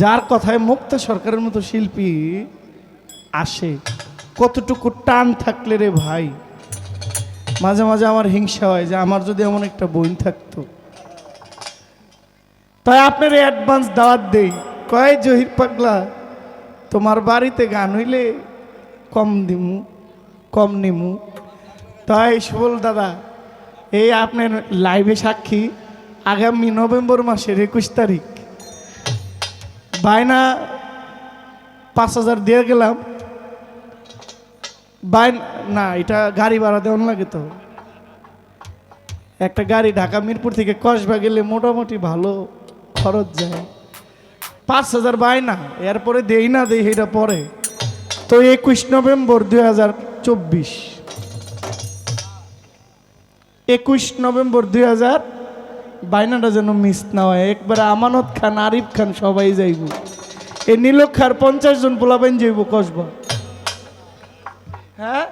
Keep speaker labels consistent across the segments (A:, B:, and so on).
A: যার কথায় মুক্ত সরকারের মতো শিল্পী আসে, কতটুকু টান থাকলে রে ভাই? মাঝে মাঝে আমার হিংসা হয় যে আমার যদি এমন একটা বোন থাকতো। তাই আপনার অ্যাডভান্স দাওয়াত দেই। কয় জহির পাগলা, তোমার বাড়িতে গান হইলে কম দিমু, কম নিমু। তাই সুবল দাদা, এই আপনার লাইভে সাক্ষী আগামী নভেম্বর মাসের একুশ তারিখ। বায়না পাঁচ হাজার দিয়ে গেলাম। বায়না না, এটা গাড়ি ভাড়া দেওয়ান লাগে তো। একটা গাড়ি ঢাকা মিরপুর থেকে কসবা গেলে মোটামুটি ভালো খরচ যায়। পাঁচ হাজার বায়না এরপরে দেই না, দেই এটা পরে। তো একুশ নভেম্বর দুই হাজার চব্বিশ। একুশ নভেম্বর দুই হাজার বাইনাটা যেন মিস না হয়। একবারে আমানত খান আরিফ খান সবাই যাইব। এই নীলক্ষার পঞ্চাশ জন পোলাবেন যাইব কসবা। হ্যাঁ?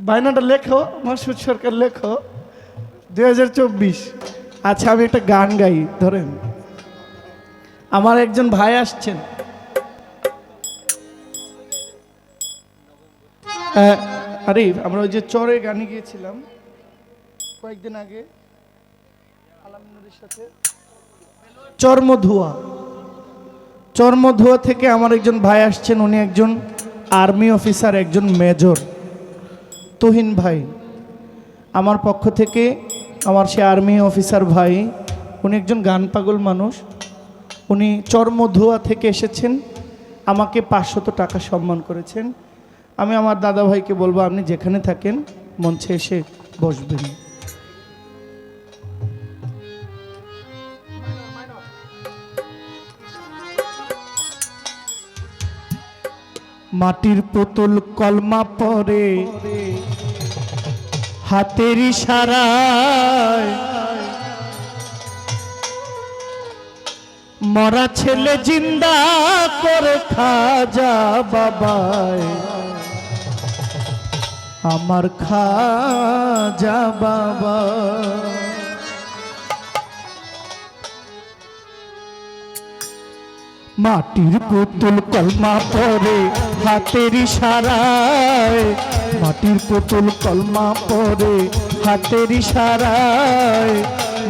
A: বাইনাটা লেখো মাসুদ সরকার লেখো। দুই হাজার চব্বিশ। আচ্ছা আমি একটা গান গাই ধরেন। আমার একজন ভাই আসছেন। হ্যাঁ, আরে আমরা ওই যে চরে গানে গিয়েছিলাম কয়েকদিন আগে। চর্মধুয়া। চর্মধুয়া থেকে আমার একজন ভাই আসছেন, উনি একজন আর্মি অফিসার, একজন মেজর। তুহিন ভাই, আমার পক্ষ থেকে আমার সে আর্মি অফিসার ভাই, উনি একজন গান পাগল মানুষ। উনি চর্মধুয়া থেকে এসেছেন, আমাকে পাঁচশত টাকা সম্মান করেছেন। আমি আমার দাদা ভাইকে বলব, আপনি যেখানে থাকেন, মঞ্চে এসে বসবেন। মাটির পুতুল কলমা পরে হাতের ইশারায় মরা ছেলে জিন্দা করে খাজা বাবায়। আমার খাজা বাবা মাটির পুতুল কলমা পরে হাতের ইশারায়, মাটির পুতুল কলমা পরে হাতের ইশারায়,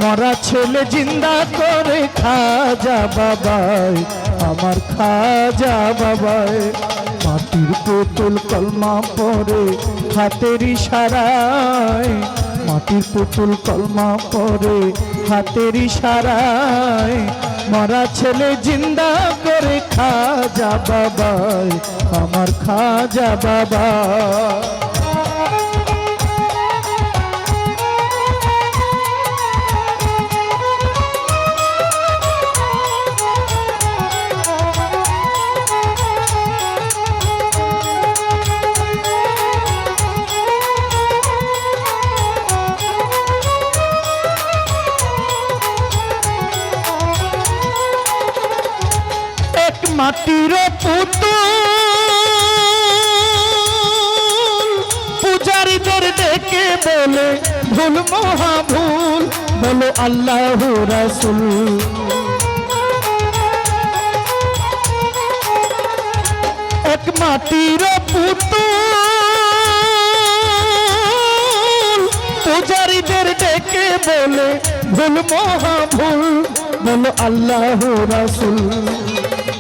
A: মরা ছেলে জিন্দা করে খাজা বাবায় আমার খাজা বাবায় মাটির পুতুল কলমা পরে হাতের ইশারায়, মাটির পুতুল কলমা পরে হাতের ইশারায় মরা ছেলে জিন্দা করে খাজা বাবা আমার খাজা বাবা। আল্লাহ রাসুল। এক মাটির পুতুল, পূজারীদের ডেকে বলে ভুল মহা ভুল, বলো আল্লাহ রাসুল।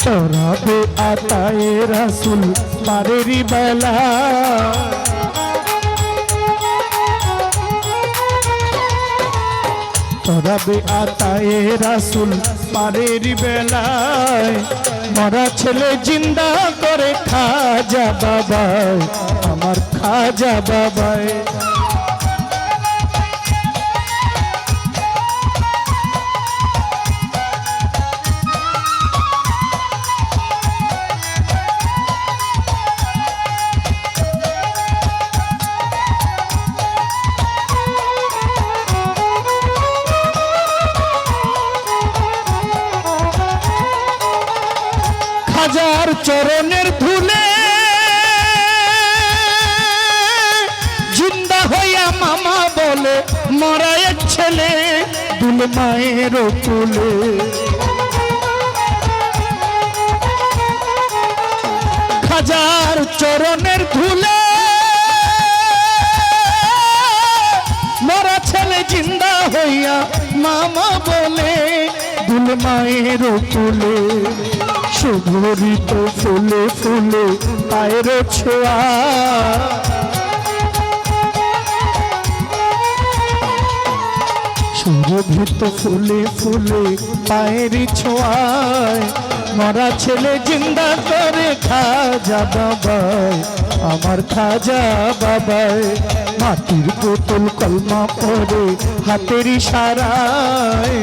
A: তোরাবে আতায়ে রাসুল পারেরি বেলা। তোরাবে আতায়ে রাসুল পারের বেলায়। মরা ছেলে জিন্দা করে খাজা বাবায় আমার খাজা বাবায়। চরণের ধুলে জিন্দা হইয়া মামা বলে মরায় ছেলে দুল মায়ের কুলে খাজার চরণের ধুলে মরা ছেলে জিন্দা হইয়া মামা বলে, দুল মায়ের কুলে শুভরিত ফুলে ফুলে পায়ের ছোঁয়া। সুরভিত ফুলে ফুলে পায়ের ছোঁয়ায়। মরা ছেলে জিন্দা করে খাজা বাবাই আমার খাজা বাবাই মাটির বোতল কলমা পরে হাতের ইশারায়।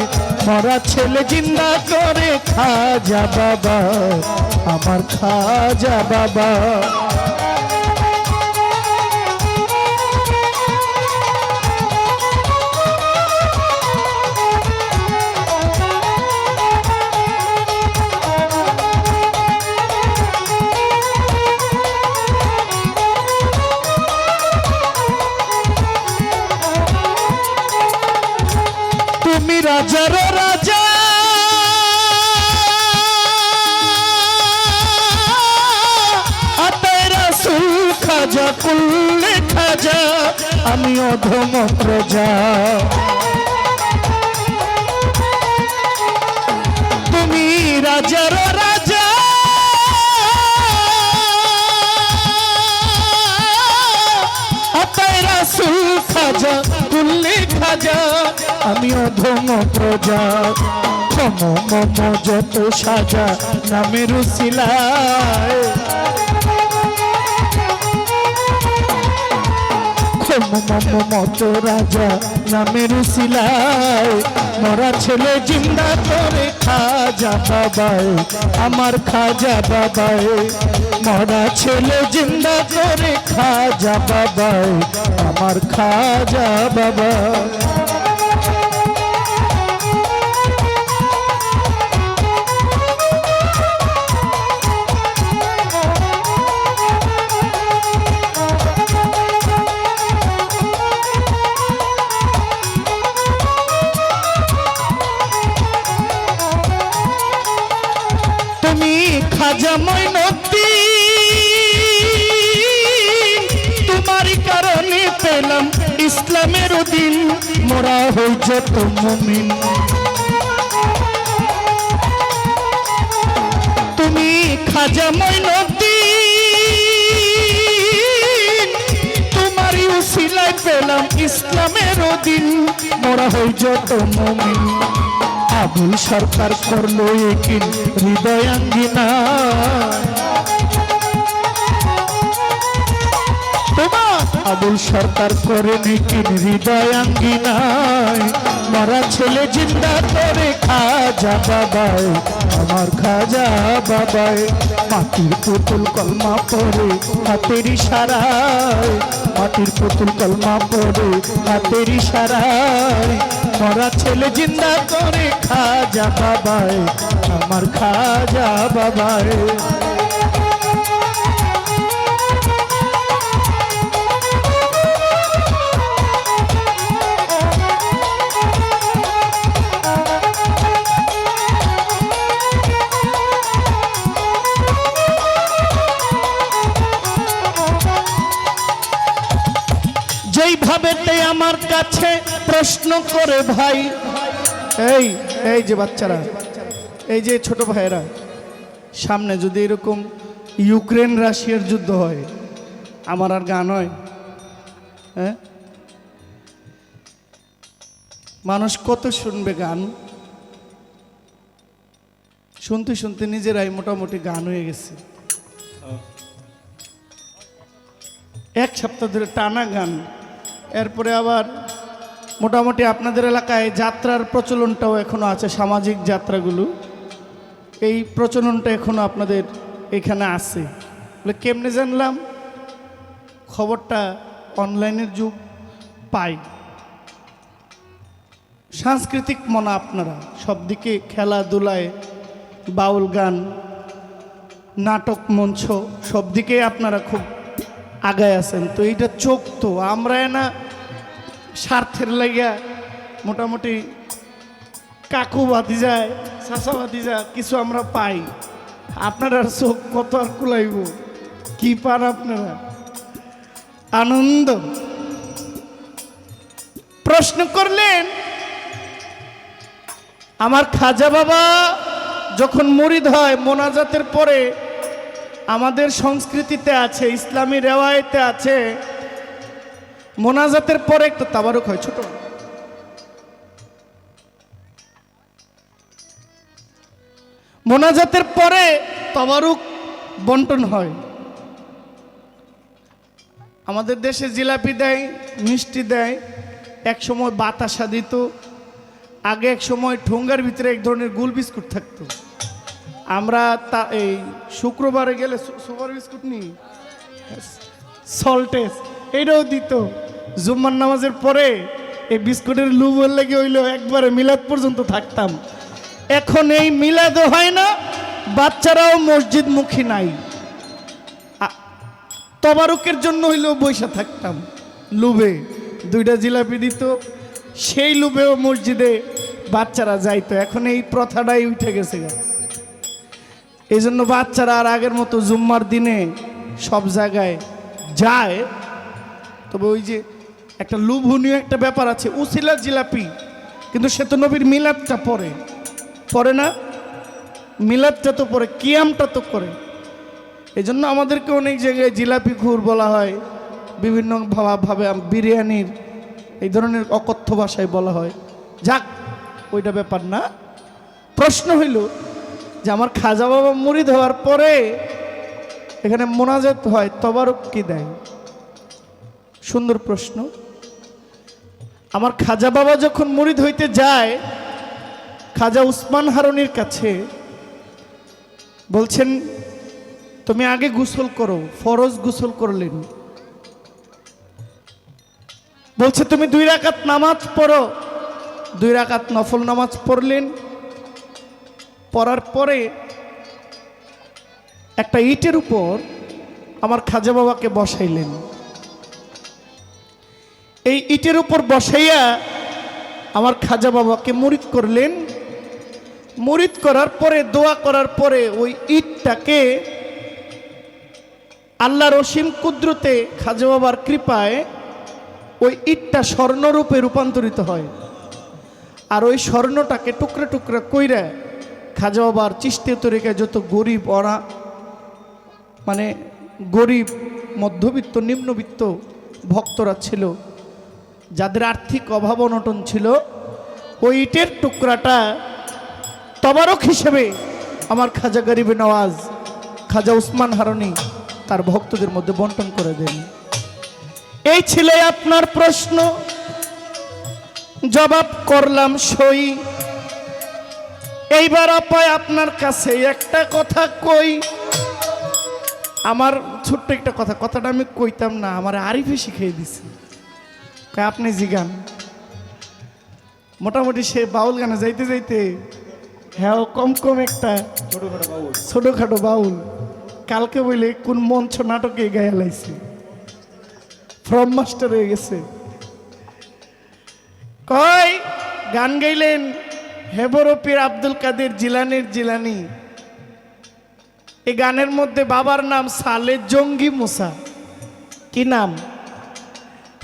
A: মরা ছেলে জিন্দা করে খাজা বাবা আমার খাজা বাবা। অধম প্রজা। তুমি রাজার রাজা। রাসুল খাজা, কুল্লে খাজা, আমি অধম প্রজা। ক্ষম মম যত সাজা, নামের শিলায় মত রাজা নামের শিলায় মরা ছেলে জিন্দা করে খাজা বাবায়, আমার খাজা বাবায়। মরা ছেলে জিন্দা করে খাজা বাবায়, আমার খাজা বাবা। পেলাম ইসলামের দিন, মোরা হই যত মুমিন। তুমি খাজা মৈনতি তোমার উসিলায় পেলাম ইসলামের দিন, মোরা হই যত মুমিন। আবুল সরকার করল একিন হৃদয়াঙ্গিনা। আবুল সরকার করে নিকিন হৃদয়াঙ্গিনায় মরা ছেলে জিন্দা করে খাজা বাবাই আমার খাজা বাবাই মাটির পুতুল কলমা পরে হাতের ইশারায়। মাটির পুতুল কলমা পরে হাতের ইশারায়। মরা ছেলে জিন্দা করে খাজা বাবাই আমার খাজা বাবাই প্রশ্ন করে ভাই। এই এই যে বাচ্চারা, এই যে ছোট ভাইয়েরা, সামনে যদি এরকম ইউক্রেন রাশিয়ার যুদ্ধ হয়, আমার আর গান হয় হ্যাঁ? মানুষ কত শুনবে গান? শুনতে শুনতে নিজেরাই মোটামুটি গান হয়ে গেছে। এক সপ্তাহ ধরে টানা গান, এরপরে আবার মোটামুটি আপনাদের এলাকায় যাত্রার প্রচলনটাও এখনও আছে, সামাজিক যাত্রাগুলো। এই প্রচলনটা এখনও আপনাদের এখানে আছে। বলে কেমনে জানলাম? খবরটা অনলাইনের যুগ পাই। সাংস্কৃতিক মনা আপনারা সব দিকে খেলাধুলায় বাউল গান, নাটক মঞ্চ সব দিকে আপনারা খুব আগায় আছেন। তো এইটা চোখ তো আমরা না স্বার্থের লাগিয়া মোটামুটি কাকু বাদি যায় চাষা বাদি যায়, কিছু আমরা পাই। আপনারা চোখ কত আর কুলাইব? কি পান আপনারা? আনন্দ। প্রশ্ন করলেন, আমার খাজা বাবা যখন মরিদ হয় মোনাজাতের পরে আমাদের সংস্কৃতিতে আছে, ইসলামী রেওয়ায়তে আছে মোনাজাতের পরে একটু তাবারুক হয়, ছোট মোনাজাতের পরে তাবারুক বন্টন হয়। আমাদের দেশে জিলাপি দেয়, মিষ্টি দেয়, এক সময় বাতাসা দিত, আগে এক সময় ঠোঙ্গার ভিতরে এক ধরনের গুল বিস্কুট থাকতো। আমরা তা, এই শুক্রবারে গেলে সুপার বিস্কুট নিই। সল্টেস এটাও দিত। জুম্মার নামাজের পরে এই বিস্কুটের লুবর লেগে হইল একবারে মিলাদ পর্যন্ত থাকতাম। এখন এই মিলাদও হয় না, বাচ্চারাও মসজিদ মুখী নাই তবারকের জন্য হইলেও বৈশা থাকতাম। লুবে দুইটা জিলাপি দিত, সেই লুবেও মসজিদে বাচ্চারা যাইতো। এখন এই প্রথাটাই উঠে গেছে এই জন্য বাচ্চারা আর আগের মতো জুম্মার দিনে সব জায়গায় যায়। তবে ওই যে একটা লোভনীয় একটা ব্যাপার আছে। উসিলা জিলাপি, কিন্তু সে তো নবীর মিলাদটা পরে। পরে না? মিলাদটা তো পরে, কিয়ামটা তো করে এই জন্য আমাদেরকে অনেক জায়গায় জিলাপি খুর বলা হয়। বিভিন্ন ভাবা- বিরিয়ানির এই ধরনের অকথ্য ভাষায় বলা হয়। যাক, ওইটা ব্যাপার না। প্রশ্ন হইল যে আমার খাজা বাবা মুড়ি হওয়ার পরে এখানে মোনাজাত হয়, তবারক কি দেয়? সুন্দর প্রশ্ন। আমার খাজা বাবা যখন মুড়িদ হইতে যায়, খাজা উসমান হারনির কাছে বলছেন, তুমি আগে গোসল করো, ফরজ গোসল করলেন। বলছে, তুমি দুই রাকাত নামাজ পড়ো। দুই রাকাত নফল নামাজ পড়লেন। পড়ার পরে একটা ইটের উপর আমার খাজা বাবাকে বসাইলেন। এই ইটের উপর বসাইয়া আমার খাজা বাবাকে মুরিদ করলেন। মুরিদ করার পরে, দোয়া করার পরে ওই ইটটাকে আল্লাহ রসিম কুদ্রতে খাজা বাবার কৃপায় ওই ইটটা স্বর্ণরূপে রূপান্তরিত হয়। আর ওই স্বর্ণটাকে টুকরা টুকরা কইরা খাজা বাবার চিস্তীয় তরিকায় যত গরিব অনা মানে গরিব, মধ্যবিত্ত, নিম্নবিত্ত ভক্তরা ছিল যাদের আর্থিক অভাব অনটন ছিল, ওই ইটের টুকরাটা তবারক হিসেবে আমার খাজা গরিবে নওয়াজ, খাজা উসমান হারনি তার ভক্তদের মধ্যে বন্টন করে দেন। এই ছিল আপনার প্রশ্ন। জবাব করলাম সই। এইবার আপায় আপনার কাছে একটা কথা কই। আমার ছোট্ট একটা কথা, কথাটা আমি কইতাম না, আমার আরিফে শিখিয়ে দিছে। আপনি জিগান মোটামুটি সে বাউল গানে যাইতে যাইতে হ্যাঁ কম কম একটা
B: ছোটখাটো
A: বাউল। কালকে বলে কোন মঞ্চ নাটকে গায়ে লাইছে। ফ্রম মাস্টার হয়ে গেছে। কয় গান গাইলেন হেবরপির আব্দুল কাদের জিলানির জিলানি। এই গানের মধ্যে বাবার নাম সালে জঙ্গি মুসা। কি নাম?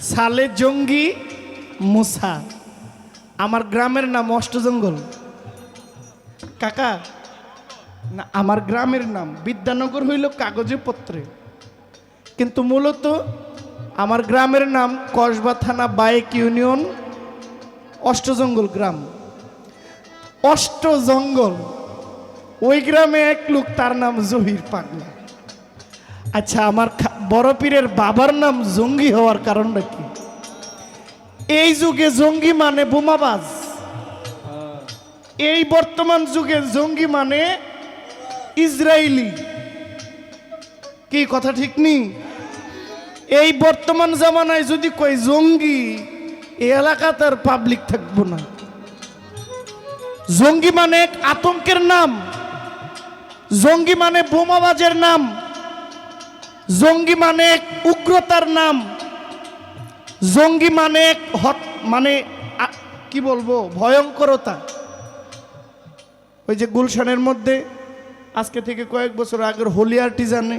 A: সালে জঙ্গি মুসা। আমার গ্রামের নাম অষ্টজঙ্গল কাকা, না, আমার গ্রামের নাম বিদ্যানগর হইল কাগজে পত্রে। কিন্তু মূলত আমার গ্রামের নাম কসবা থানা বাইক ইউনিয়ন অষ্টজঙ্গল গ্রাম। অষ্টজঙ্গল ওই গ্রামে এক লোক, তার নাম জহির পাগলা। আচ্ছা আমার বড় পীরের বাবার নাম জঙ্গি হওয়ার কারণটা কি? এই যুগে জঙ্গি মানে বোমাবাজ। এই বর্তমান যুগে জঙ্গি মানে ইসরায়েলি কি কথা ঠিক নেই? এই বর্তমান জামানায় যদি কই জঙ্গি, এই এলাকা তার পাবলিক থাকব না। জঙ্গি মানে আতঙ্কের নাম। জঙ্গি মানে বোমাবাজের নাম। জঙ্গি মানে উগ্রতার নাম। জঙ্গি মানে মানে কি বলব, ভয়ঙ্করতা। ওই যে গুলশানের মধ্যে আজকে থেকে কয়েক বছর আগের হোলি আর্টিজানে,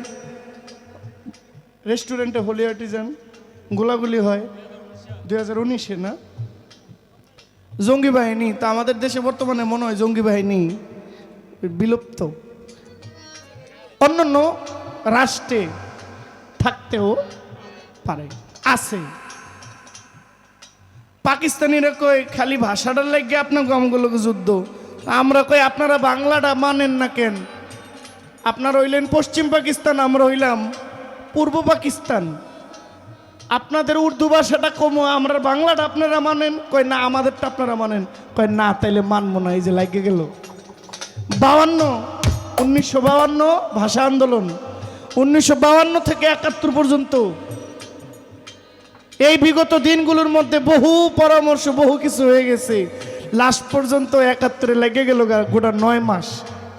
A: রেস্টুরেন্টে হোলি আর্টিজান গোলাগুলি হয়, দুই হাজার উনিশে, না? জঙ্গি বাহিনী, তা আমাদের দেশে বর্তমানে মনে হয় জঙ্গি বাহিনী বিলুপ্ত। অন্যান্য রাষ্ট্রে থাকতেও পারে। আছে। পাকিস্তানিরা কই খালি ভাষাটার লাগে আপনার আমগুলোকে যুদ্ধ। আমরা কই আপনারা বাংলাটা মানেন না কেন? আপনারা হইলেন পশ্চিম পাকিস্তান, আমরা হইলাম পূর্ব পাকিস্তান। আপনাদের উর্দু ভাষাটা কম, আমরা বাংলাটা আপনারা মানেন। কয়, না, আমাদেরটা আপনারা মানেন। কয়, না, তাইলে মানবো না। এই যে লাগে গেল। বাউান্ন উনিশশো বাউান্ন ভাষা আন্দোলন। উনিশশো থেকে একাত্তর পর্যন্ত এই বিগত দিনগুলোর মধ্যে বহু পরামর্শ, বহু কিছু হয়ে গেছে। লাস্ট পর্যন্ত একাত্তরে লেগে গেল গোটা নয় মাস।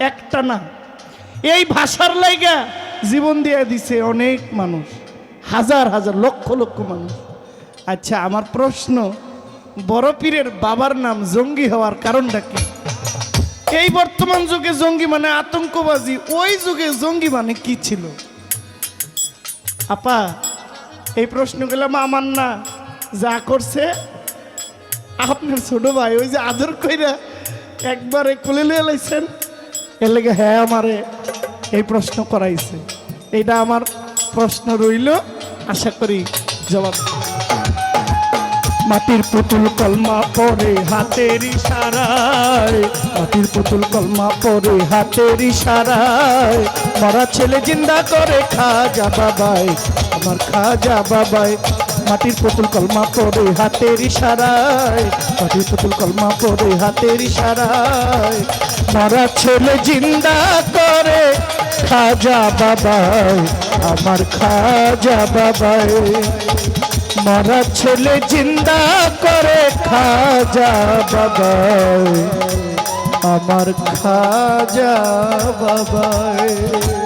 A: একটা না। এই ভাষার লাইগা জীবন দিয়ে দিছে অনেক মানুষ, হাজার হাজার, লক্ষ লক্ষ মানুষ। আচ্ছা আমার প্রশ্ন, বড় পীরের বাবার নাম জঙ্গি হওয়ার কারণটা কি? এই বর্তমান যুগে জঙ্গি মানে আতঙ্কবাজি, ওই যুগে জঙ্গি মানে কি ছিল? আপা, এই প্রশ্নগুলো আমার না। যা করছে, আপনার ছোট ভাই ওই যে আদর কইরা একবারে কোলে লিয়ে লাইছেন, এর লেগে হ্যাঁ আমারে এই প্রশ্ন করাইছে। এইটা আমার প্রশ্ন রইল, আশা করি জবাব মাটির পুতুল কলমা পরে হাতের ইশারায়। মাটির পুতুল কলমা পরে হাতের ইশারায়। মরা ছেলে জিন্দা করে খা খাজা বাবাই আমার খা খাজা বাবাই মাটির পুতুল কলমা পরে হাতের ইশারায়, মাটির পুতুল কলমা পরে হাতের ইশারায়। মরা ছেলে জিন্দা করে খা খাজা বাবাই আমার খাজা বাবাই মারা ছেলে জিন্দা করে খাজা বাবা আমার খাজা বাবাই।